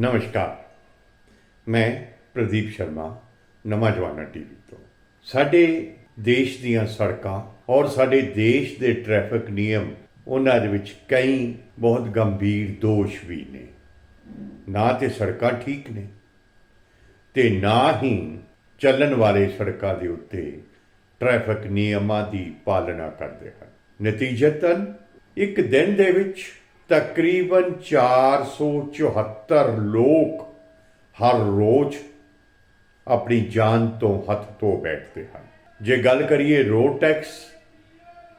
ਨਮਸਕਾਰ। ਮੈਂ ਪ੍ਰਦੀਪ ਸ਼ਰਮਾ ਨਵਾਂ ਜਵਾਨਾ ਟੀਵੀ ਤੋਂ। ਸਾਡੇ ਦੇਸ਼ ਦੀਆਂ ਸੜਕਾਂ ਔਰ ਸਾਡੇ ਦੇਸ਼ ਦੇ ਟ੍ਰੈਫਿਕ ਨਿਯਮ, ਉਹਨਾਂ ਦੇ ਵਿੱਚ ਕਈ ਬਹੁਤ ਗੰਭੀਰ ਦੋਸ਼ ਵੀ ਨੇ। ਨਾ ਤੇ ਸੜਕਾਂ ਠੀਕ ਨੇ ਤੇ ਨਾ ਹੀ ਚੱਲਣ ਵਾਲੇ ਸੜਕਾਂ ਦੇ ਉੱਤੇ ਟ੍ਰੈਫਿਕ ਨਿਯਮਾਂ ਦੀ ਪਾਲਣਾ ਕਰਦੇ ਹਨ। ਨਤੀਜਤਨ ਇੱਕ ਦਿਨ ਦੇ ਵਿੱਚ ਤਕਰੀਬਨ 474 ਲੋਕ ਹਰ ਰੋਜ਼ ਆਪਣੀ ਜਾਨ ਤੋਂ ਹੱਥ ਧੋ ਬੈਠਦੇ ਹਨ। ਜੇ ਗੱਲ ਕਰੀਏ ਰੋਡ ਟੈਕਸ,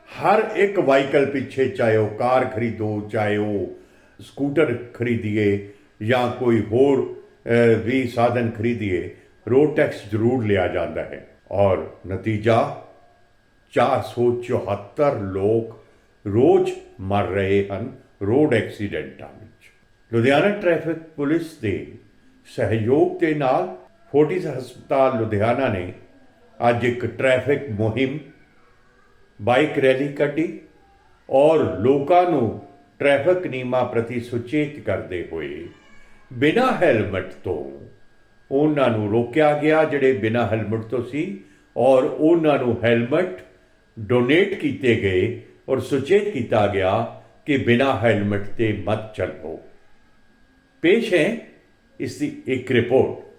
ਹਰ ਇੱਕ ਵਾਹੀਕਲ ਪਿੱਛੇ ਚਾਹੇ ਉਹ ਕਾਰ ਖਰੀਦੋ, ਚਾਹੇ ਉਹ ਸਕੂਟਰ ਖਰੀਦੀਏ ਜਾਂ ਕੋਈ ਹੋਰ ਵੀ ਸਾਧਨ ਖਰੀਦੀਏ, ਰੋਡ ਟੈਕਸ ਜ਼ਰੂਰ ਲਿਆ ਜਾਂਦਾ ਹੈ। ਔਰ ਨਤੀਜਾ 474 ਲੋਕ ਰੋਜ਼ ਮਰ ਰਹੇ ਹਨ। ਰੋਡ ਐਕਸੀਡੈਂਟਾਂ ਵਿੱਚ। ਲੁਧਿਆਣਾ ਟ੍ਰੈਫਿਕ ਪੁਲਿਸ ਦੇ ਸਹਿਯੋਗ ਦੇ ਨਾਲ ਫੋਰਟਿਸ ਹਸਪਤਾਲ ਲੁਧਿਆਣਾ ਨੇ ਅੱਜ ਇੱਕ ਟ੍ਰੈਫਿਕ ਮੁਹਿੰਮ, ਬਾਈਕ ਰੈਲੀ ਕੱਢੀ ਔਰ ਲੋਕਾਂ ਨੂੰ ਟ੍ਰੈਫਿਕ ਨਿਯਮਾਂ ਪ੍ਰਤੀ ਸੁਚੇਤ ਕਰਦੇ ਹੋਏ ਬਿਨਾਂ ਹੈਲਮਟ ਤੋਂ ਉਹਨਾਂ ਨੂੰ ਰੋਕਿਆ ਗਿਆ, ਜਿਹੜੇ ਬਿਨਾਂ ਹੈਲਮਟ ਤੋਂ ਸੀ ਔਰ ਉਹਨਾਂ ਨੂੰ ਹੈਲਮਟ ਡੋਨੇਟ ਕੀਤੇ ਗਏ ਔਰ ਸੁਚੇਤ ਕੀਤਾ ਗਿਆ ਕਿ ਬਿਨਾਂ ਹੈਲਮਟ ਤੇ ਮਤ ਚੱਲੋ। ਪੇਸ਼ ਹੈ ਇਸ ਦੀ ਇੱਕ ਰਿਪੋਰਟ।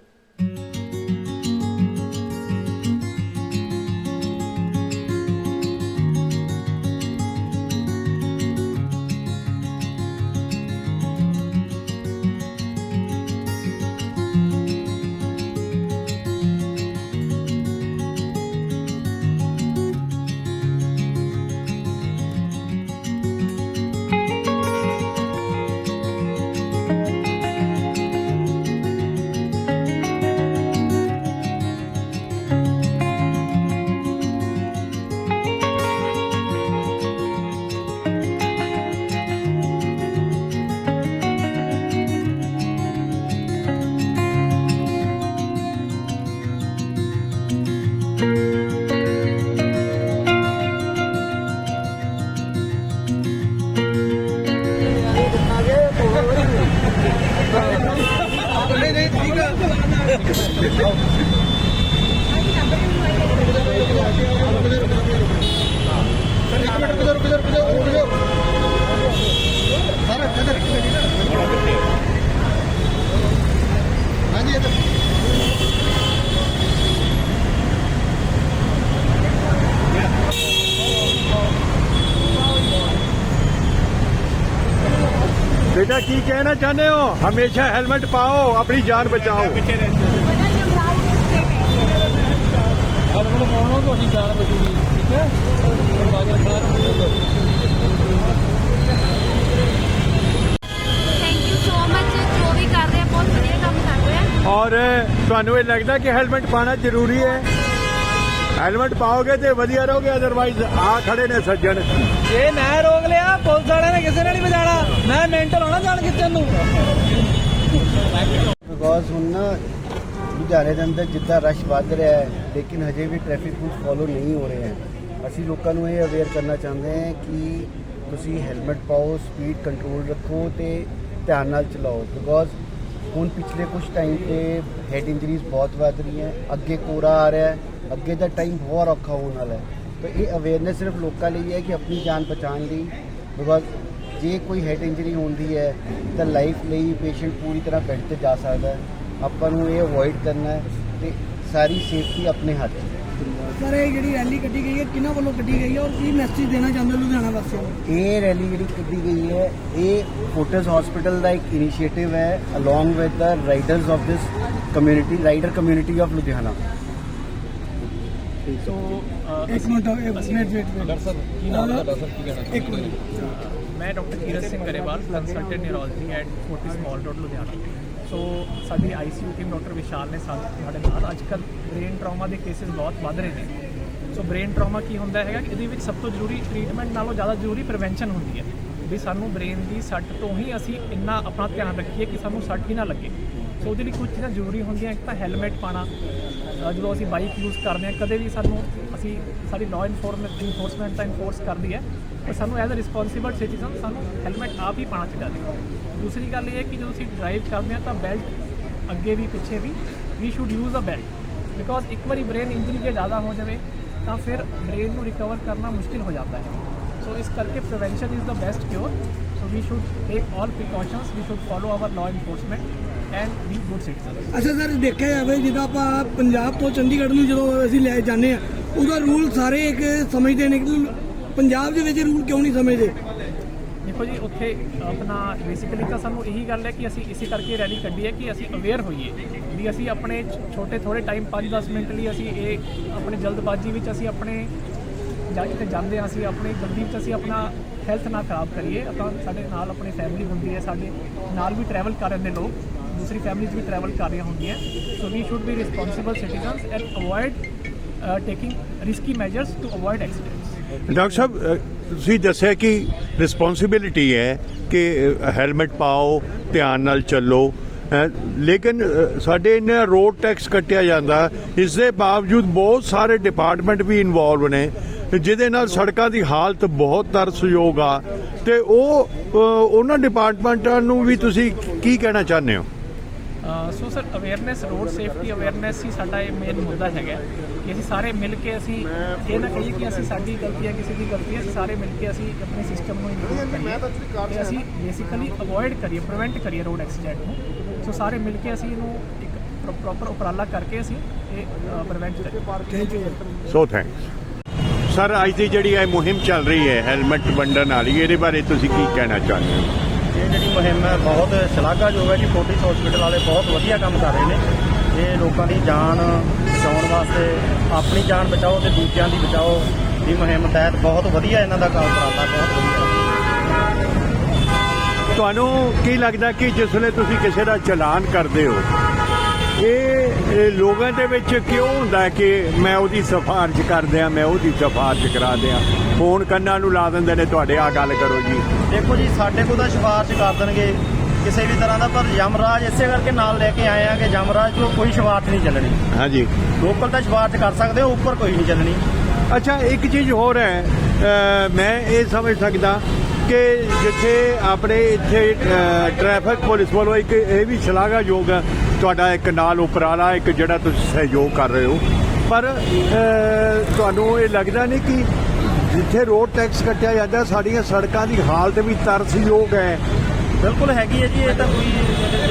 बेटा की कहना चाहते हो हमेशा ਕੀ ਕਹਿਣਾ ਚਾਹੁੰਦੇ ਹੋ? ਹਮੇਸ਼ਾ ਹੈਲਮਟ ਪਾਓ ਆਪਣੀ ਜਾਨ ਬਚਾਓ। ਥੈਂਕ ਯੂ ਸੋ ਮਚ ਜੋ ਬਹੁਤ ਔਰ ਤੁਹਾਨੂੰ ਇਹ ਲੱਗਦਾ ਕਿ ਹੈਲਮਟ ਪਾਣਾ ਜ਼ਰੂਰੀ ਹੈ? ਹੈਲਮਟ ਪਾਓਗੇ ਤੇ ਵਧੀਆ ਰਹੋਗੇ ਅਦਰਵਾਈਜ਼ ਆ ਖੜੇ ਨੇ ਸੱਜਣ। ਇਹ ਮੈਂ ਰੋਕ ਲਿਆ ਪੁਲਿਸ ਵਾਲਿਆਂ ਨੇ ਕਿਸੇ ਨੇ ਨਹੀਂ ਵਜਾਣਾ ਮੈਂ ਮੈਂਟਲ ਹੋਣਾ ਜਾਣ ਕਿੱਥੇ ਨੂੰ। ਬਿਕੋਜ਼ ਹੁਣ ਨਾ ਲੁਧਿਆਣੇ ਦੇ ਅੰਦਰ ਜਿੱਦਾਂ ਰਸ਼ ਵੱਧ ਰਿਹਾ ਹੈ ਲੇਕਿਨ ਹਜੇ ਵੀ ਟ੍ਰੈਫਿਕ ਰੂਲਸ ਫੋਲੋ ਨਹੀਂ ਹੋ ਰਹੇ ਹਨ ਅਸੀਂ ਲੋਕਾਂ ਨੂੰ ਇਹ ਅਵੇਅਰ ਕਰਨਾ ਚਾਹੁੰਦੇ ਹਾਂ ਕਿ ਤੁਸੀਂ ਹੈਲਮਟ ਪਾਓ ਸਪੀਡ ਕੰਟਰੋਲ ਰੱਖੋ ਤੇ ਧਿਆਨ ਨਾਲ ਚਲਾਓ। ਬਿਕੋਜ਼ ਹੁਣ ਪਿਛਲੇ ਕੁਝ ਟਾਈਮ ਤੇ ਹੈਡ ਇੰਜਰੀਜ਼ ਬਹੁਤ ਵੱਧ ਰਹੀਆਂ ਅੱਗੇ ਕੋਰਾ ਆ ਰਿਹਾ ਹੈ। ਅੱਗੇ ਦਾ ਟਾਈਮ ਬਹੁਤ ਔਖਾ ਹੋਣ ਵਾਲਾ ਹੈ। ਤਾਂ ਇਹ ਅਵੇਅਰਨੈਸ ਸਿਰਫ ਲੋਕਾਂ ਲਈ ਹੈ ਕਿ ਆਪਣੀ ਜਾਨ ਬਚਾਉਣ ਲਈ। ਬਿਕੋਜ਼ ਜੇ ਕੋਈ ਹੈਡ ਇੰਜਰੀ ਹੁੰਦੀ ਹੈ ਤਾਂ ਲਾਈਫ ਲਈ ਪੇਸ਼ੈਂਟ ਪੂਰੀ ਤਰ੍ਹਾਂ ਬੈੱਡ ਤੇ ਜਾ ਸਕਦਾ ਹੈ। ਆਪਾਂ ਨੂੰ ਇਹ ਅਵੋਇਡ ਕਰਨਾ ਹੈ ਤੇ ਸਾਰੀ ਸੇਫਟੀ ਆਪਣੇ ਹੱਥ ਹੈ। ਸਰ ਇਹ ਜਿਹੜੀ ਰੈਲੀ ਕੱਢੀ ਗਈ ਹੈ ਕਿਹਨਾਂ ਵੱਲੋਂ ਕੱਢੀ ਗਈ ਹੈ ਔਰ ਕੀ ਮੈਸੇਜ ਦੇਣਾ ਚਾਹੁੰਦੇ ਲੁਧਿਆਣਾ ਵਾਸੀਆਂ ਨੂੰ? ਇਹ ਰੈਲੀ ਜਿਹੜੀ ਕੱਢੀ ਗਈ ਹੈ ਇਹ ਫੋਰਟਿਸ ਹਸਪੀਟਲ ਦਾ ਇੱਕ ਇਨੀਸ਼ੀਏਟਿਵ ਹੈ along with the riders of this community rider community of Ludhiana. So ਇੱਕ minute wait wait wait doctor ਸਾਹਿਬ ਕੀ ਨਾਮ ਹੈ ਡਾਕਟਰ ਸਾਹਿਬ ਕੀ ਕਹਿਣਾ ਇੱਕ ਮਿੰਟ। ਮੈਂ doctor Kirat Singh Grewal consultant neurology at forty small road Ludhiana. So ਸਾਡੀ ਆਈਸੀਯੂ ਟੀਮ ਡਾਕਟਰ ਵਿਸ਼ਾਲ ਨੇ ਸਾ- ਸਾਡੇ ਨਾਲ। ਅੱਜ ਕੱਲ੍ਹ ਬ੍ਰੇਨ ਟਰਾਮਾ ਦੇ ਕੇਸਿਸ ਬਹੁਤ ਵੱਧ ਰਹੇ ਨੇ। ਸੋ ਬ੍ਰੇਨ ਟਰਾਮਾ ਕੀ ਹੁੰਦਾ ਹੈਗਾ ਕਿ ਇਹਦੇ ਵਿੱਚ ਸਭ ਤੋਂ ਜ਼ਰੂਰੀ ਟ੍ਰੀਟਮੈਂਟ ਨਾਲੋਂ ਜ਼ਿਆਦਾ ਜ਼ਰੂਰੀ ਪ੍ਰੀਵੈਂਸ਼ਨ ਹੁੰਦੀ ਹੈ। ਵੀ ਸਾਨੂੰ ਬ੍ਰੇਨ ਦੀ ਸੱਟ ਤੋਂ ਹੀ ਅਸੀਂ ਇੰਨਾ ਆਪਣਾ ਧਿਆਨ ਰੱਖੀਏ ਕਿ ਸਾਨੂੰ ਸੱਟ ਹੀ ਨਾ ਲੱਗੇ। ਸੋ ਉਹਦੇ ਲਈ ਕੁਝ ਚੀਜ਼ਾਂ ਜ਼ਰੂਰੀ ਹੁੰਦੀਆਂ, ਇੱਕ ਤਾਂ ਹੈਲਮਟ ਪਾਣਾ ਜਦੋਂ ਅਸੀਂ ਬਾਈਕ ਯੂਜ਼ ਕਰਦੇ ਹਾਂ, ਕਦੇ ਵੀ ਸਾਨੂੰ ਅਸੀਂ ਸਾਡੀ ਲਾਅ ਇਨਫੋਰਸਮੈਂਟ ਇਨਫੋਰਸਮੈਂਟ ਤਾਂ ਇਨਫੋਰਸ ਕਰਦੀ ਹੈ, ਪਰ ਸਾਨੂੰ ਐਜ਼ ਅ ਰਿਸਪੌਂਸਿਬਲ ਸਿਟੀਜ਼ਨ ਸਾਨੂੰ ਹੈਲਮਟ ਆਪ ਹੀ ਪਾਉਣਾ ਚਾਹੀਦਾ ਹੈ। ਦੂਸਰੀ ਗੱਲ ਇਹ ਹੈ ਕਿ ਜਦੋਂ ਅਸੀਂ ਡਰਾਈਵ ਕਰਦੇ ਹਾਂ ਤਾਂ ਬੈਲਟ ਅੱਗੇ ਵੀ, ਪਿੱਛੇ ਵੀ we should use a belt because ਇੱਕ ਵਾਰੀ ਬ੍ਰੇਨ ਇੰਜਰੀ ਜੇ ਜ਼ਿਆਦਾ ਹੋ ਜਾਵੇ, ਤਾਂ ਫਿਰ ਬ੍ਰੇਨ ਨੂੰ ਰਿਕਵਰ ਕਰਨਾ ਮੁਸ਼ਕਿਲ ਹੋ ਜਾਂਦਾ ਹੈ। ਸੋ ਇਸ ਕਰਕੇ prevention is the best cure so we should take all precautions we should follow our law enforcement and be good citizen ਅੱਛਾ ਸਰ ਦੇਖਿਆ ਜਾਵੇ ਜਿੱਦਾਂ ਆਪਾਂ ਪੰਜਾਬ ਤੋਂ ਚੰਡੀਗੜ੍ਹ ਨੂੰ ਜਦੋਂ ਅਸੀਂ ਲੈ ਜਾਂਦੇ ਆ ਉਹਦਾ ਰੂਲ ਸਾਰੇ ਇੱਕ ਸਮਝਦੇ ਨੇ ਕਿ ਪੰਜਾਬ ਦੇ ਵਿੱਚ ਰੂਲ ਕਿਉਂ ਨਹੀਂ ਸਮਝਦੇ? ਦੇਖੋ ਜੀ ਉੱਥੇ ਆਪਣਾ ਬੇਸਿਕਲੀ ਤਾਂ ਸਾਨੂੰ ਇਹੀ ਗੱਲ ਹੈ ਕਿ ਅਸੀਂ ਇਸੇ ਕਰਕੇ ਰੈਲੀ ਕੱਢੀ ਹੈ ਕਿ ਅਸੀਂ ਅਵੇਅਰ ਹੋਈਏ ਵੀ ਅਸੀਂ ਆਪਣੇ ਛੋਟੇ ਥੋੜੇ ਟਾਈਮ 5-10 ਮਿੰਟ ਲਈ ਅਸੀਂ ਇਹ ਆਪਣੀ ਜਲਦਬਾਜ਼ੀ ਵਿੱਚ ਅਸੀਂ ਆਪਣੇ ਜਾਂ ਕਿਤੇ ਜਾਂਦੇ ਹਾਂ ਅਸੀਂ ਆਪਣੀ ਜਲਦੀ ਵਿੱਚ ਅਸੀਂ ਆਪਣਾ ਹੈਲਥ ਨਾ ਖਰਾਬ ਕਰੀਏ। ਆਪਾਂ ਸਾਡੇ ਨਾਲ ਆਪਣੀ ਫੈਮਿਲੀ ਹੁੰਦੀ ਹੈ ਸਾਡੇ ਨਾਲ ਵੀ ਟਰੈਵਲ ਕਰ ਰਹੇ ਨੇ ਲੋਕ। ਦੂਸਰੀ ਫੈਮਿਲੀਜ਼ ਵੀ ਟਰੈਵਲ ਕਰ ਰਹੀਆਂ ਹੁੰਦੀਆਂ so we should be responsible citizens and avoid taking risky measures to avoid accidents doctor ਸਾਹਿਬ ਤੁਸੀਂ ਦੱਸਿਆ ਕਿ ਰਿਸਪੌਂਸਿਬਿਲਿਟੀ ਹੈ ਕਿ ਹੈਲਮਟ ਪਾਓ ਧਿਆਨ ਨਾਲ ਚੱਲੋ ਅ, ਲੇਕਿਨ ਅ, ਸਾਡੇ ਇਹਨਾਂ ਰੋਡ ਟੈਕਸ ਕੱਟਿਆ ਜਾਂਦਾ ਇਸ ਦੇ ਬਾਵਜੂਦ ਬਹੁਤ ਸਾਰੇ ਡਿਪਾਰਟਮੈਂਟ ਵੀ ਇਨਵੋਲਵ ਨੇ ਜਿਹਦੇ ਨਾਲ ਸੜਕਾਂ ਦੀ ਹਾਲਤ ਬਹੁਤ ਤਰਸਯੋਗ ਆ ਤੇ ਉਹ ਅ, ਉਹਨਾਂ ਡਿਪਾਰਟਮੈਂਟਾਂ ਨੂੰ ਵੀ ਤੁਸੀਂ ਕੀ ਕਹਿਣਾ ਚਾਹੁੰਦੇ ਹੋ so sir awareness road safety awareness ਹੀ ਸਾਡਾ ਇਹ ਮੇਨ ਮੁੱਦਾ ਹੈਗਾ। ਕਿ ਅਸੀਂ ਸਾਰੇ ਮਿਲ ਕੇ ਅਸੀਂ ਇਹ ਨਾ ਕਹੀਏ ਕਿ ਅਸੀਂ ਸਾਡੀ ਗਲਤੀ ਹੈ ਕਿਸੇ ਦੀ ਗਲਤੀ ਹੈ ਅਸੀਂ ਸਾਰੇ ਮਿਲ ਕੇ ਅਸੀਂ ਆਪਣੇ ਸਿਸਟਮ ਨੂੰ ਇੰਪਰੂਵ ਕਰੀਏ। ਤੇ ਅਸੀਂ ਬੇਸਿਕਲੀ ਅਵੋਇਡ ਕਰੀਏ ਪ੍ਰੀਵੈਂਟ ਕਰੀਏ ਰੋਡ ਐਕਸੀਡੈਂਟ ਨੂੰ। ਸੋ ਸਾਰੇ ਮਿਲ ਕੇ ਅਸੀਂ ਇਹਨੂੰ ਇੱਕ ਪ੍ਰੋਪਰ ਉਪਰਾਲਾ ਕਰਕੇ ਅਸੀਂ ਇਹ ਪ੍ਰੀਵੈਂਟ ਕਰੀਏ। ਸੋ ਥੈਂਕਸ ਸਰ ਅੱਜ ਦੀ ਜਿਹੜੀ ਇਹ ਮੁਹਿੰਮ ਚੱਲ ਰਹੀ ਹੈ ਹੈਲਮਟ ਵੰਡਣ ਵਾਲੀ ਇਹਦੇ ਬਾਰੇ ਤੁਸੀਂ ਕੀ ਕਹਿਣਾ ਚਾਹੁੰਦੇ ਹੋ? ਜਿਹੜੀ ਮੁਹਿੰਮ ਹੈ, ਬਹੁਤ ਸ਼ਲਾਘਾਯੋਗ ਹੈ ਜੀ। ਫੋਰਟਿਸ ਹਸਪੀਟਲ ਵਾਲੇ ਬਹੁਤ ਵਧੀਆ ਕੰਮ ਕਰ ਰਹੇ ਨੇ। ਇਹ ਲੋਕਾਂ ਦੀ ਜਾਨ ਬਚਾਉਣ ਵਾਸਤੇ ਆਪਣੀ ਜਾਨ ਬਚਾਓ ਤੇ ਦੂਜਿਆਂ ਦੀ ਬਚਾਓ ਦੀ ਮੁਹਿੰਮ ਤਹਿਤ ਬਹੁਤ ਵਧੀਆ ਇਹਨਾਂ ਦਾ ਕੰਮ ਕਰਾਤਾ, ਬਹੁਤ ਵਧੀਆ। ਤੁਹਾਨੂੰ ਕੀ ਲੱਗਦਾ ਕਿ ਜਿਸ ਵੇਲੇ ਤੁਸੀਂ ਕਿਸੇ ਦਾ ਚਲਾਨ ਕਰਦੇ ਹੋ, ਇਹ ਲੋਕਾਂ ਦੇ ਵਿੱਚ ਕਿਉਂ ਹੁੰਦਾ ਕਿ ਮੈਂ ਉਹਦੀ ਸਿਫਾਰਿਸ਼ ਕਰ ਦਿਆਂ ਮੈਂ ਉਹਦੀ ਸਿਫਾਰਿਸ਼ ਕਰਾ ਦਿਆਂ? ਫੋਨ ਕੰਨਾਂ ਨੂੰ ਲਾ ਦਿੰਦੇ ਨੇ ਤੁਹਾਡੇ ਆ ਗੱਲ ਕਰੋ ਜੀ। ਦੇਖੋ ਜੀ ਸਾਡੇ ਕੋਲ ਤਾਂ ਸਿਫਾਰਿਸ਼ ਕਰ ਦੇਣਗੇ। ਕਿਸੇ ਵੀ ਤਰ੍ਹਾਂ ਦਾ ਪਰ ਯਮਰਾਜ ਇਸੇ ਕਰਕੇ ਨਾਲ ਲੈ ਕੇ ਆਏ ਆ ਕਿ ਯਮਰਾਜ ਤੋਂ ਕੋਈ ਸਿਫਾਰਿਸ਼ ਨਹੀਂ ਚੱਲਣੀ। ਹਾਂਜੀ। ਲੋਕਲ ਤਾਂ ਸਿਫਾਰਿਸ਼ ਕਰ ਸਕਦੇ ਹੋ ਉੱਪਰ ਕੋਈ ਨਹੀਂ ਚੱਲਣੀ। ਅੱਛਾ ਇੱਕ ਚੀਜ਼ ਹੋਰ ਹੈ ਮੈਂ ਇਹ ਸਮਝ ਸਕਦਾ ਕਿ ਜਿੱਥੇ ਆਪਣੇ ਇੱਥੇ ਟ੍ਰੈਫਿਕ ਪੁਲਿਸ ਵੱਲੋਂ ਇੱਕ ਇਹ ਵੀ ਸ਼ਲਾਘਾਯੋਗ ਹੈ ਤੁਹਾਡਾ ਇੱਕ ਨਾਲ ਉਪਰਾਲਾ ਇੱਕ ਜਿਹੜਾ ਤੁਸੀਂ ਸਹਿਯੋਗ ਕਰ ਰਹੇ ਹੋ। ਪਰ ਤੁਹਾਨੂੰ ਇਹ ਲੱਗਦਾ ਨਹੀਂ ਕਿ ਜਿੱਥੇ ਰੋਡ ਟੈਕਸ ਕੱਟਿਆ ਜਾਂਦਾ ਸਾਡੀਆਂ ਸੜਕਾਂ ਦੀ ਹਾਲਤ ਵੀ ਤਰਸਯੋਗ ਹੈ। ਬਿਲਕੁਲ ਹੈਗੀ ਹੈ ਜੀ ਇਹ ਤਾਂ ਕੋਈ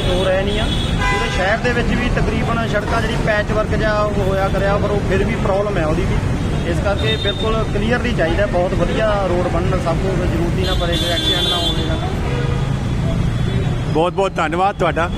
ਦੋ ਰਹਿ ਨਹੀਂ ਆ। ਪੂਰੇ ਸ਼ਹਿਰ ਦੇ ਵਿੱਚ ਵੀ ਤਕਰੀਬਨ ਸੜਕਾਂ ਜਿਹੜੀ ਪੈਚ ਵਰਕ ਜਾਂ ਉਹ ਹੋਇਆ ਕਰਿਆ ਪਰ ਉਹ ਫਿਰ ਵੀ ਪ੍ਰੋਬਲਮ ਹੈ ਉਹਦੀ ਵੀ। ਇਸ ਕਰਕੇ ਬਿਲਕੁਲ ਕਲੀਅਰਲੀ ਚਾਹੀਦਾ ਬਹੁਤ ਵਧੀਆ ਰੋਡ ਬਣਨ ਸਭ ਨੂੰ ਜ਼ਰੂਰਤ ਹੀ ਨਾ ਪਰੇ ਐਕਸੀਡੈਂਟ ਨਾ ਹੋਵੇਗਾ ਬਹੁਤ ਬਹੁਤ ਧੰਨਵਾਦ ਤੁਹਾਡਾ।